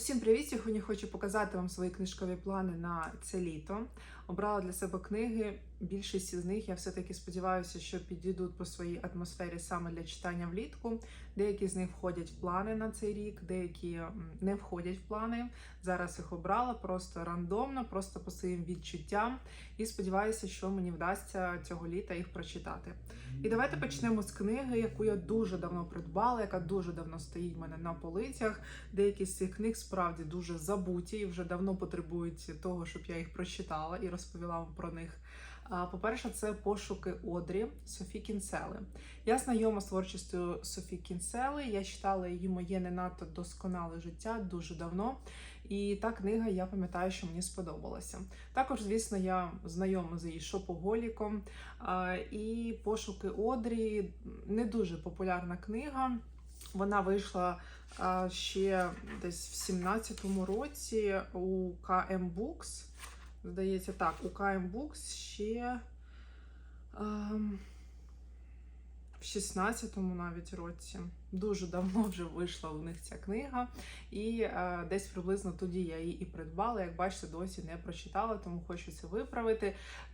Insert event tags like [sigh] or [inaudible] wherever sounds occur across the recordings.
Усім привіт! Сьогодні хочу показати вам свої книжкові плани на це літо. Обрала для себе книги. Більшість з них я все-таки сподіваюся, що підійдуть по своїй атмосфері саме для читання влітку. Деякі з них входять в плани на цей рік, деякі не входять в плани. Зараз їх обрала просто рандомно, просто по своїм відчуттям. І сподіваюся, що мені вдасться цього літа їх прочитати. І давайте почнемо з книги, яку я дуже давно придбала, яка дуже давно стоїть в мене на полицях. Деякі з цих книг справді дуже забуті і вже давно потребують того, щоб я їх прочитала і розповіла вам про них. По-перше, це пошуки Одрі Софі Кінсели. Я знайома з творчістю Софі Кінсели. Я читала її моє не надто досконале життя дуже давно. І та книга, я пам'ятаю, що мені сподобалася. Також, звісно, я знайома з її шопоголіком. І пошуки Одрі не дуже популярна книга. Вона вийшла ще десь в 17-му році у KM Books. Здається, так, у KM Books ще ем, в 16-му навіть році. Дуже давно вже вийшла у них ця книга, і е, десь приблизно тоді я її і придбала. Як бачите, досі не прочитала, тому хочу це виправити.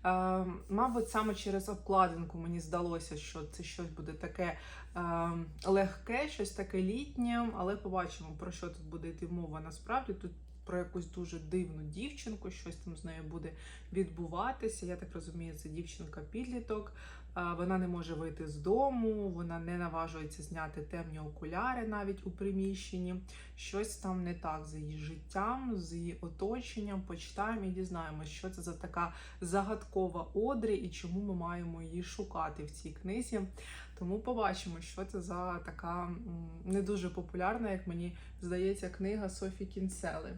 Е, мабуть, саме через обкладинку мені здалося, що це щось буде таке е, легке, щось таке літнє, але побачимо, про що тут буде йти мова насправді. Тут про якусь дуже дивну дівчинку, щось там з нею буде відбуватися. Я так розумію, це дівчинка-підліток. Вона не може вийти з дому, вона не наважується зняти темні окуляри навіть у приміщенні. Щось там не так з її життям, з її оточенням. Почитаємо і дізнаємося, що це за така загадкова Одрі і чому ми маємо її шукати в цій книзі. Тому побачимо, що це за така не дуже популярна, як мені здається, книга Софі Кінсели.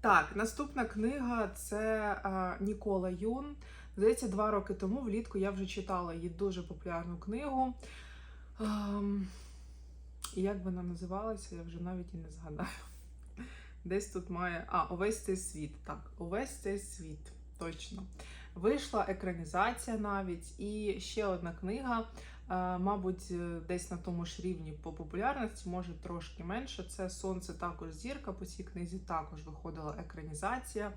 Так, наступна книга це Нікола Юн. Здається, два роки тому влітку я вже читала її дуже популярну книгу. І як вона називалася, я вже навіть і не згадаю. Десь тут має. А, увесь цей світ. Так, увесь цей світ. Точно. Вийшла екранізація навіть. І ще одна книга, мабуть, е, десь на тому ж рівні по популярності, може трошки менше. Це Сонце також зірка. По цій книзі також виходила екранізація.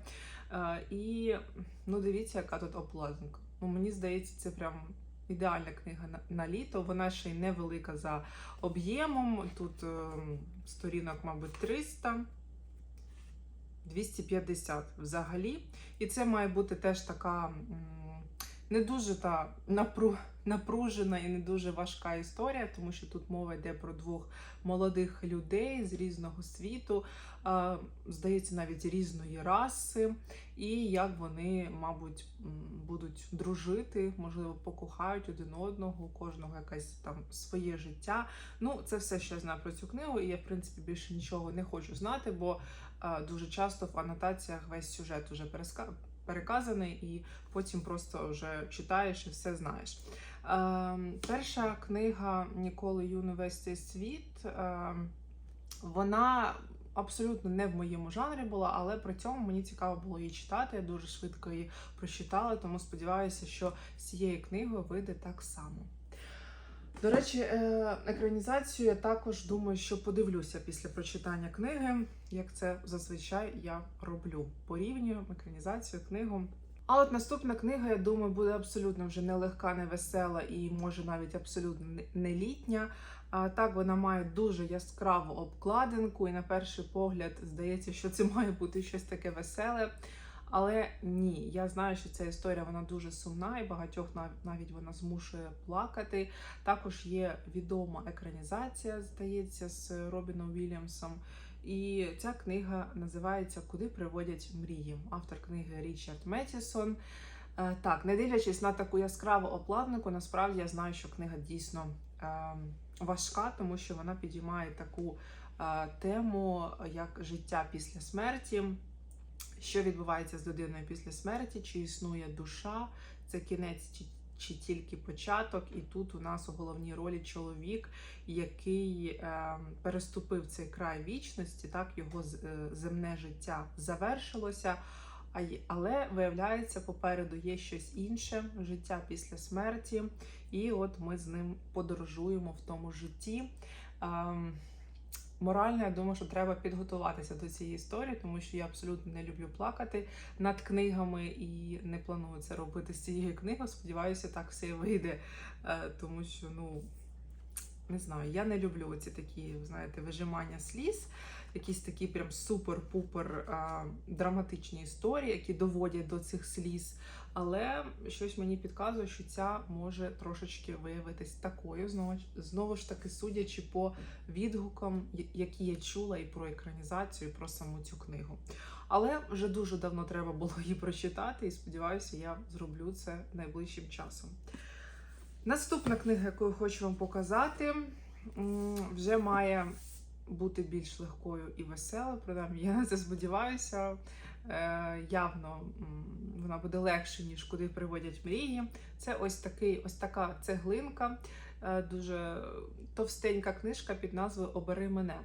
Е, І ну, дивіться, яка тут обкладинка. Ну, мені здається, це прям. Ідеальна книга на, літо, вона ще й невелика за об'ємом. Тут е, сторінок, мабуть, 300, 250 взагалі. І це має бути теж така не дуже та напру, напружена і не дуже важка історія, тому що тут мова йде про двох молодих людей з різного світу, здається, навіть різної раси, і як вони, мабуть, будуть дружити, можливо, покохають один одного, у кожного якесь там своє життя. Ну, це все, що я знаю про цю книгу, і я, в принципі, більше нічого не хочу знати, бо дуже часто в анотаціях весь сюжет уже переска- переказаний, і потім просто вже читаєш і все знаєш. Е, перша книга Ніколи Юни світ. Е, вона абсолютно не в моєму жанрі була, але при цьому мені цікаво було її читати. Я дуже швидко її прочитала, тому сподіваюся, що з цією книгою вийде так само. До речі, е, екранізацію я також думаю, що подивлюся після прочитання книги, як це зазвичай я роблю. Порівнюю екранізацію, книгу. А от наступна книга, я думаю, буде абсолютно вже не легка, не весела і може навіть абсолютно не літня. А так вона має дуже яскраву обкладинку, і на перший погляд здається, що це має бути щось таке веселе. Але ні, я знаю, що ця історія вона дуже сумна, і багатьох нав- навіть вона змушує плакати. Також є відома екранізація, здається, з Робіном Вільямсом. І ця книга називається Куди приводять мрії. Автор книги Річард Метісон. Е, Так, не дивлячись на таку яскраву обкладинку, насправді я знаю, що книга дійсно е, важка, тому що вона підіймає таку е, тему, як життя після смерті. Що відбувається з людиною після смерті? Чи існує душа? Це кінець чи, чи тільки початок? І тут у нас у головній ролі чоловік, який е, переступив цей край вічності, так його е, земне життя завершилося. Але виявляється, попереду є щось інше життя після смерті, і от ми з ним подорожуємо в тому житті. Морально я думаю, що треба підготуватися до цієї історії, тому що я абсолютно не люблю плакати над книгами і не планую це робити з цією книгою. Сподіваюся, так все вийде, Е, тому що ну. Не знаю, я не люблю ці такі, знаєте, вижимання сліз, якісь такі прям супер-пупер драматичні історії, які доводять до цих сліз. Але щось мені підказує, що ця може трошечки виявитись такою. Знову, знову ж таки, судячи по відгукам, які я чула і про екранізацію, і про саму цю книгу. Але вже дуже давно треба було її прочитати, і сподіваюся, я зроблю це найближчим часом. Наступна книга, яку я хочу вам показати, вже має бути більш легкою і веселою. Принаймні, я на це сподіваюся. Е, явно вона буде легше, ніж куди приводять мрії. Це ось такий, ось така цеглинка, е, дуже товстенька книжка під назвою Обери мене.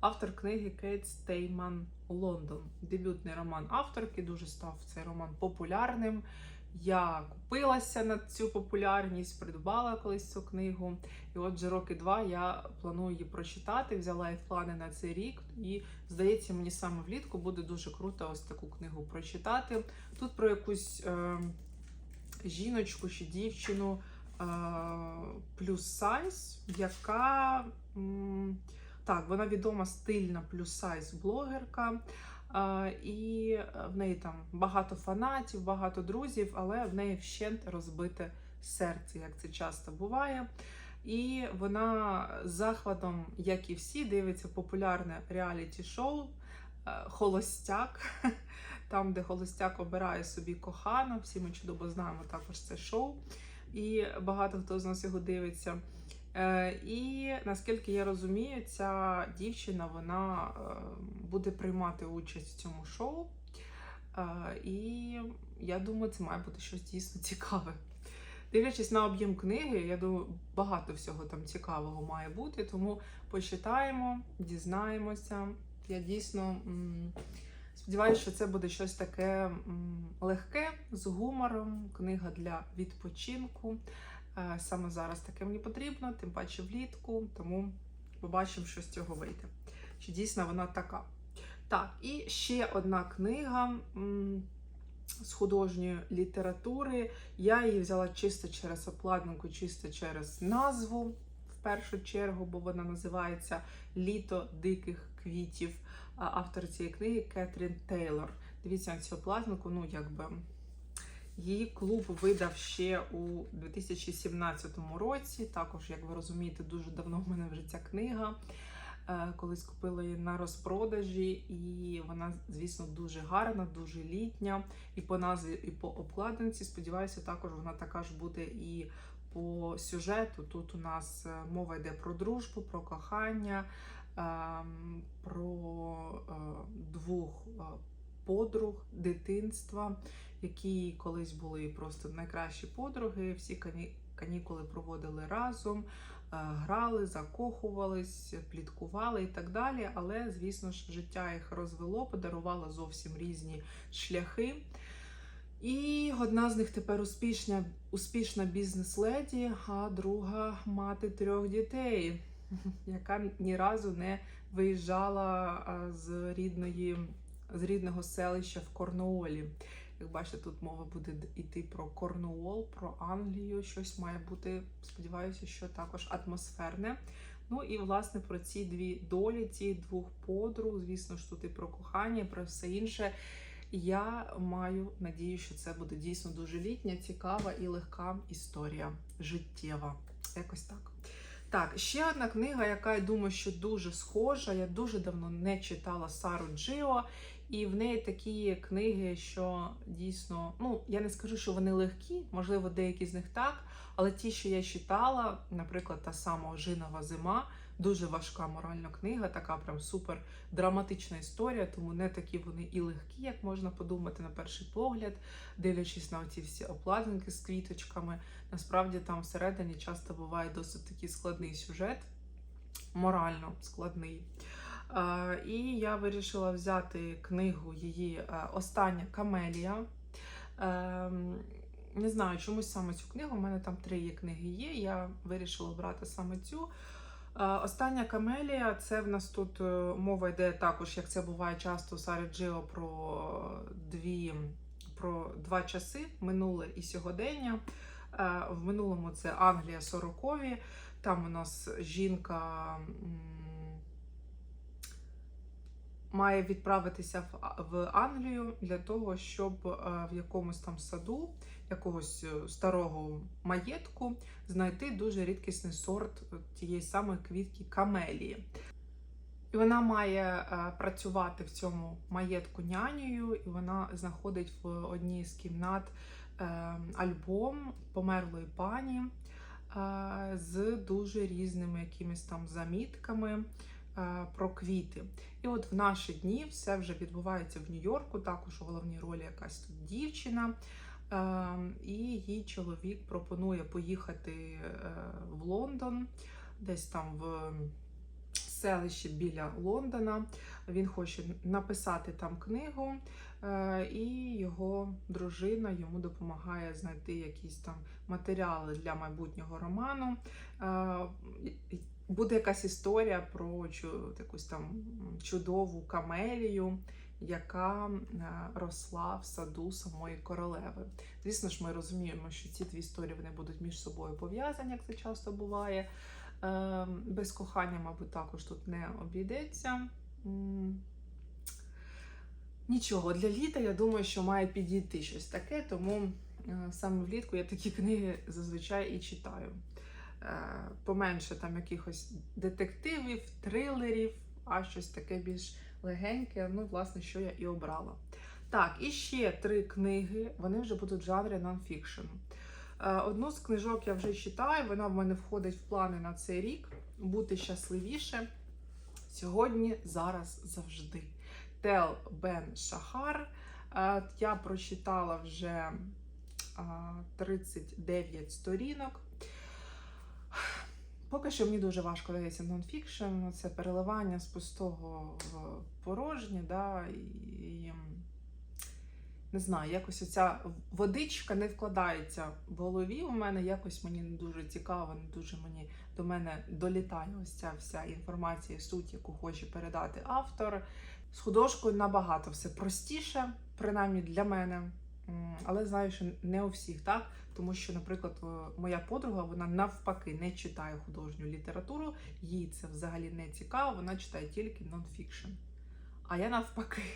Автор книги Кейт Стейман Лондон. Дебютний роман авторки, дуже став цей роман популярним. Я купилася на цю популярність, придбала колись цю книгу. І от вже роки два я планую її прочитати. Взяла і плани на цей рік. І здається, мені саме влітку буде дуже круто ось таку книгу прочитати. Тут про якусь е, жіночку чи дівчину е, плюс сайз, яка м, так, вона відома стильна плюс сайз блогерка. Е, І в неї там багато фанатів, багато друзів, але в неї вщент розбите серце, як це часто буває. І вона з захватом, як і всі, дивиться популярне реаліті-шоу е, Холостяк, [laughs] там, де Холостяк обирає собі кохану. Всі ми чудово знаємо також це шоу. І багато хто з нас його дивиться. Е, І наскільки я розумію, ця дівчина вона е, буде приймати участь в цьому шоу. Е, І я думаю, це має бути щось дійсно цікаве. Дивлячись на об'єм книги, я думаю, багато всього там цікавого має бути, тому почитаємо, дізнаємося. Я дійсно сподіваюся, що це буде щось таке легке, з гумором, книга для відпочинку. Е, Саме зараз таке мені потрібно, тим паче влітку, тому побачимо, що з цього вийде. Чи дійсно вона така. Так, і ще одна книга з художньої літератури. Я її взяла чисто через обкладинку, чисто через назву в першу чергу, бо вона називається Літо диких квітів. Автор цієї книги Кетрін Тейлор. Дивіться на цю обкладинку, ну якби. Її клуб видав ще у 2017 році. Також, як ви розумієте, дуже давно в мене вже ця книга. Е, Колись купила її на розпродажі, і вона, звісно, дуже гарна, дуже літня. І по назві, і по обкладинці. Сподіваюся, також вона така ж буде і по сюжету. Тут у нас е, мова йде про дружбу, про кохання, ем, про е, двох подруг дитинства, які колись були просто найкращі подруги. Всі кані- канікули проводили разом, е, грали, закохувались, пліткували і так далі. Але, звісно ж, життя їх розвело, подарувало зовсім різні шляхи. І одна з них тепер успішна, успішна бізнес-леді, а друга мати трьох дітей, [laughs] яка ні разу не виїжджала з рідної з рідного селища в Корнуолі. Як бачите, тут мова буде йти про Корнуол, про Англію. Щось має бути, сподіваюся, що також атмосферне. Ну і власне про ці дві долі, ці двох подруг, звісно ж, тут і про кохання, і про все інше. Я маю надію, що це буде дійсно дуже літня, цікава і легка історія життєва. Якось так. Так, ще одна книга, яка я думаю, що дуже схожа. Я дуже давно не читала Сару Джио, і в неї такі книги, що дійсно, ну я не скажу, що вони легкі, можливо, деякі з них так. Але ті, що я читала, наприклад, та сама Ожинова зима, дуже важка моральна книга, така прям супер драматична історія, тому не такі вони і легкі, як можна подумати на перший погляд, дивлячись на ці всі обкладинки з квіточками. Насправді там всередині часто буває досить такий складний сюжет, морально складний. І я вирішила взяти книгу її е, Остання Камелія. Ем, Не знаю, чомусь саме цю книгу. У мене там три є книги є. Я вирішила брати саме цю. Остання камелія це в нас тут е, мова йде також, як це буває часто у Сарі Джио, про дві про два часи минуле і сьогодення. Е, В минулому це Англія 40-ві. Там у нас жінка має відправитися в, Англію для того, щоб е, в якомусь там саду, якогось е, старого маєтку знайти дуже рідкісний сорт е, тієї самої квітки камелії. І вона має е, працювати в цьому маєтку нянею, і вона знаходить в одній з кімнат альбом померлої пані з дуже різними якимись там замітками про квіти. І от в наші дні все вже відбувається в Нью-Йорку, також у головній ролі якась тут дівчина. Е, І їй чоловік пропонує поїхати е, в Лондон, десь там в селищі біля Лондона. Він хоче написати там книгу, е, і його дружина йому допомагає знайти якісь там матеріали для майбутнього роману. Е, Буде якась історія про якусь там чудову камелію, яка е, росла в саду самої королеви. Звісно ж, ми розуміємо, що ці дві історії вони будуть між собою пов'язані, як це часто буває. Е, Без кохання, мабуть, також тут не обійдеться. Нічого, для літа, я думаю, що має підійти щось таке, тому е, саме влітку я такі книги зазвичай і читаю. Е, Поменше там якихось детективів, трилерів, а щось таке більш легеньке, ну, власне, що я і обрала. Так, і ще три книги, вони вже будуть в жанрі нонфікшн. Е, Одну з книжок я вже читаю, вона в мене входить в плани на цей рік. Бути щасливіше сьогодні, зараз, завжди. Тел Бен Шахар. Е, Я прочитала вже 39 сторінок. Поки що мені дуже важко дається нонфікшн, це переливання з пустого в порожнє, да, і, не знаю, якось оця водичка не вкладається в голові. У мене якось мені не дуже цікаво, не дуже мені до мене долітає ось ця вся інформація, суть, яку хоче передати автор. З художкою набагато все простіше, принаймні для мене. Але знаю, що не у всіх так, тому що, наприклад, е, моя подруга вона навпаки не читає художню літературу, їй це взагалі не цікаво, вона читає тільки нонфікшн. А я навпаки. [laughs]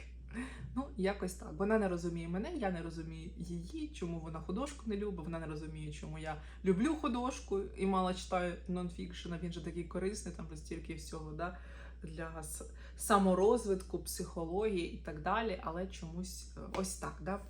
Ну, якось так. Вона не розуміє мене, я не розумію її, чому вона художку не любить, вона не розуміє, чому я люблю художку і мало читаю нонфікшн, він же такий корисний, там вже стільки всього да, для саморозвитку, психології і так далі. Але чомусь е, ось так. Да?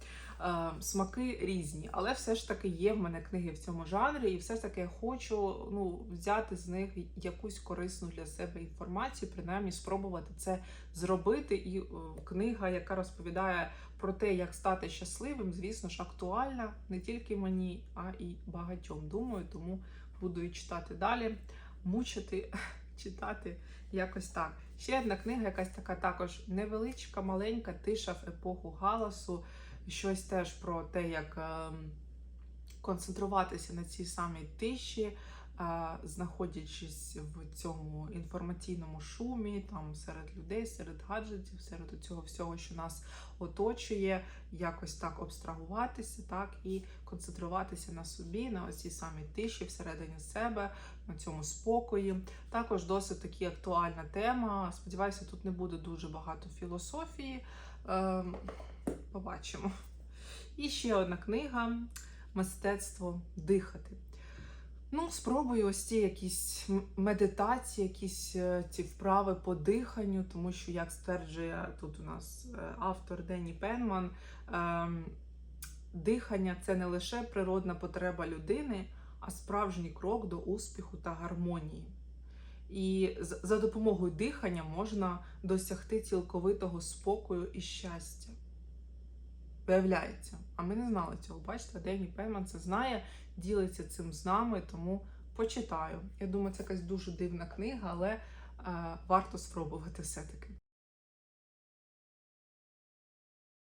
Е, Смаки різні, але все ж таки є в мене книги в цьому жанрі, і все ж таки я хочу ну, взяти з них якусь корисну для себе інформацію, принаймні спробувати це зробити. І е, книга, яка розповідає про те, як стати щасливим, звісно ж, актуальна не тільки мені, а і багатьом. Думаю, тому буду і читати далі, мучити, читати якось так. Ще одна книга, якась така також невеличка, маленька, тиша в епоху галасу. Щось теж про те, як ем, концентруватися на цій самій тиші, знаходячись в цьому інформаційному шумі, там серед людей, серед гаджетів, серед цього всього, що нас оточує, якось так абстрагуватися, так і концентруватися на собі, на оцій самій тиші всередині себе, на цьому спокої. Також досить таки актуальна тема. Сподіваюся, тут не буде дуже багато філософії. Ем, побачимо. І ще одна книга Мистецтво дихати. Ну, спробую ось ці якісь медитації, якісь е, ці вправи по диханню, тому що, як стверджує тут у нас е, автор Денні Пенман, ем, дихання це не лише природна потреба людини, а справжній крок до успіху та гармонії. І за допомогою дихання можна досягти цілковитого спокою і щастя. Виявляється, а ми не знали цього. Бачите, Дені Пейман це знає, ділиться цим з нами, тому почитаю. Я думаю, це якась дуже дивна книга, але е, варто спробувати все-таки.